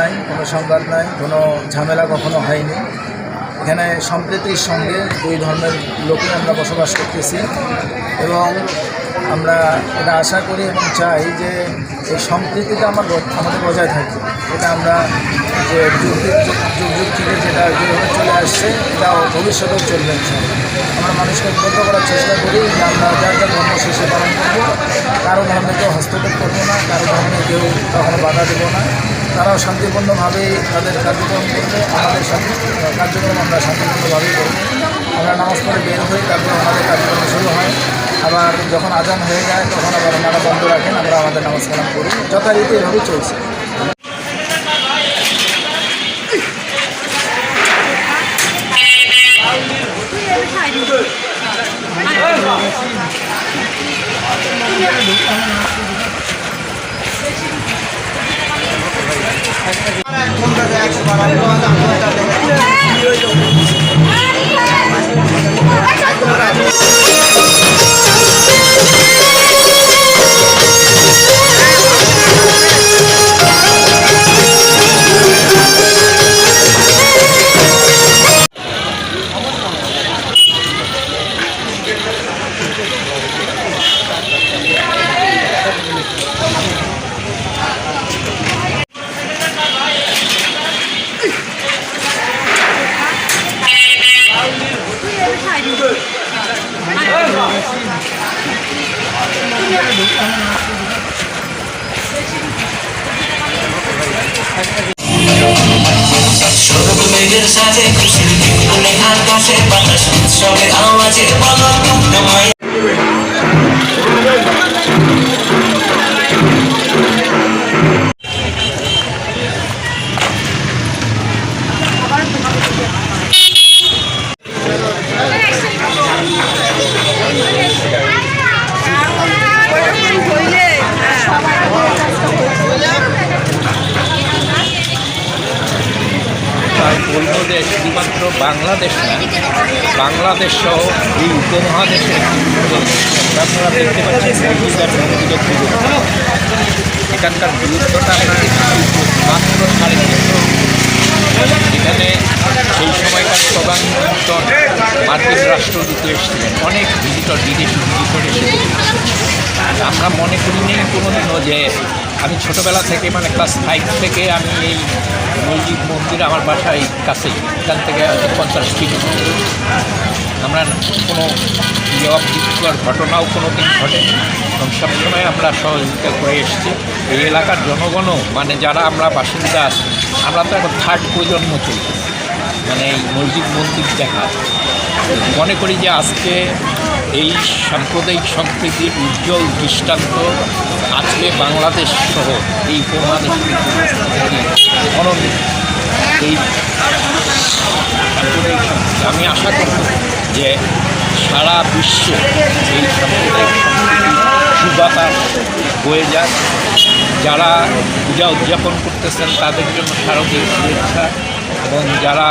নাই, কোনো নাই, কোনো ঝামেলা কখনো হয়নি। এখানে সম্প্রীতির সঙ্গে দুই ধর্মের লোকই আমরা বসবাস করতেছি এবং আমরা এটা আশা করি এবং চাই যে এই সম্প্রীতিটা আমার আমাদের বজায় থাকবে। এটা আমরা যে যুগ চলে আসছে এটা ভবিষ্যতেও চলবে আমরা মানুষকে উদ্বুদ্ধ করার চেষ্টা করি যে আমরা যার যার ধর্ম শেষে পালন করব। কারও ধর্মে কেউ হস্তক্ষেপ করব না, কারও ধর্মে কেউ কখনো বাধা দেবো না। তারাও শান্তিপূর্ণভাবেই তাদের কার্যক্রম করবে, আমাদের শান্তি কার্যক্রম আমরা শান্তিপূর্ণভাবেই করব। আমরা নামাজ পড়ে বের হই, তারপর আমাদের কার্যক্রম শুরু হয়। আবার যখন আজান হয়ে যায়, তখন আবার ওনারা বন্ধ রাখেন, আমরা আমাদের নামাজ কালাম করি। যথারীতি এভাবেই চলছে। এক ঘণ্টা এক ঘণ্টা সবুজ মেঘের সাথে খুশির বিপুলে আকাশে বাতাস উৎসবের আওয়াজে বলো তোমায় শুধুমাত্র বাংলাদেশ না, বাংলাদেশ সহ এই সুন্দর আপনারা দেখতে পাচ্ছেন এখানকার দূরত্বটা আপনার মাত্র সাড়ে তিনশো। এখানে সেই সময়কার প্রধানমন্ত্রী মার্কিন রাষ্ট্রদূত এসেছিলেন। অনেক ভিজিটর বিদেশি ভিজিটর এসেছিলেন আমরা মনে করি নেই কোনোদিনও যে আমি ছোটোবেলা থেকে মানে ক্লাস ফাইভ থেকে আমি এই মসজিদ মন্দির আমার বাসায় কাছেই। এখান থেকে পঞ্চাশ কিলোমিটার আমরা কোনো বিপ্লর ঘটনাও কোনো দিন ঘটে এবং সবসময় আমরা সহযোগিতা করে এসেছি। এই এলাকার জনগণও মানে যারা আমরা বাসিন্দা আছি, আমরা তো এখন থার্ড প্রজন্ম চলছি মানে এই মসজিদ মন্দির দেখা। মনে করি যে আজকে এই সাম্প্রদায়িক সম্প্রীতির উজ্জ্বল দৃষ্টান্ত আজকে বাংলাদেশ সহ এই এই আমি আশা করব যে সারা বিশ্বে এই সাম্প্রদায়িক সুবাতাস বয়ে যাক। যারা পূজা উদযাপন করতেছেন, তাদের জন্য শারদীয় শুভেচ্ছা। এবং যারা